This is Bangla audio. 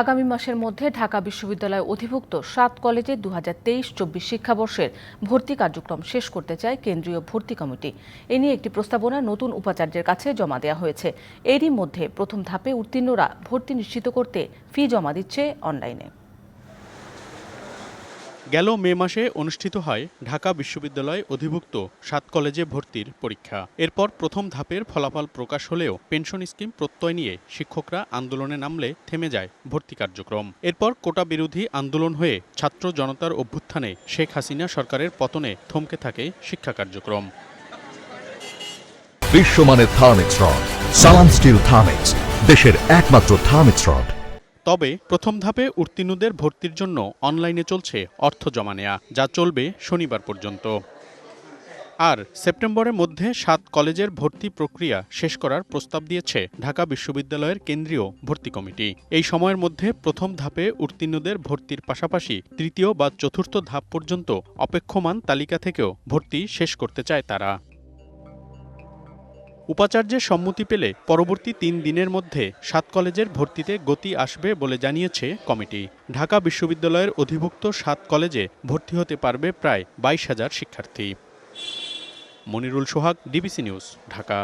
আগামী মাসের মধ্যে ঢাকা বিশ্ববিদ্যালয় অধিভুক্ত সাত কলেজে দু হাজার তেইশ চব্বিশ শিক্ষাবর্ষের ভর্তি কার্যক্রম শেষ করতে চায় কেন্দ্রীয় ভর্তি কমিটি। এ নিয়ে একটি প্রস্তাবনা নতুন উপাচার্যের কাছে জমা দেওয়া হয়েছে। এরই মধ্যে প্রথম ধাপে উত্তীর্ণরা ভর্তি নিশ্চিত করতে ফি জমা দিচ্ছে অনলাইনে। গেল মে মাসে অনুষ্ঠিত হয় ঢাকা বিশ্ববিদ্যালয় অধিভুক্ত সাত কলেজে ভর্তির পরীক্ষা। এরপর প্রথম ধাপের ফলাফল প্রকাশ হলেও পেনশন স্কিম প্রত্যয় নিয়ে শিক্ষকরা আন্দোলনে নামলে থেমে যায় ভর্তি কার্যক্রম। এরপর কোটা বিরোধী আন্দোলন হয়ে ছাত্র জনতার অভ্যুত্থানে শেখ হাসিনা সরকারের পতনে থমকে থাকে শিক্ষা কার্যক্রম। বিশ্বমানের Thermex rod, Salam steel Thermex, দেশের একমাত্র থার্মিক্স রড। তবে প্রথম ধাপে উত্তীর্ণদের ভর্তির জন্য অনলাইনে চলছে অর্থ জমা নেয়া, যা চলবে শনিবার পর্যন্ত। আর সেপ্টেম্বরের মধ্যে সাত কলেজের ভর্তি প্রক্রিয়া শেষ করার প্রস্তাব দিয়েছে ঢাকা বিশ্ববিদ্যালয়ের কেন্দ্রীয় ভর্তি কমিটি। এই সময়ের মধ্যে প্রথম ধাপে উত্তীর্ণদের ভর্তির পাশাপাশি তৃতীয় বা চতুর্থ ধাপ পর্যন্ত অপেক্ষমান তালিকা থেকেও ভর্তি শেষ করতে চায় তারা। উপাচার্যের সম্মতি পেলে পরবর্তী তিন দিনের মধ্যে সাত কলেজের ভর্তিতে গতি আসবে বলে জানিয়েছে কমিটি। ঢাকা বিশ্ববিদ্যালয়ের অধিভুক্ত সাত কলেজে ভর্তি হতে পারবে প্রায় বাইশ হাজার শিক্ষার্থী। Monirul Sohag, DBC news, Dhaka.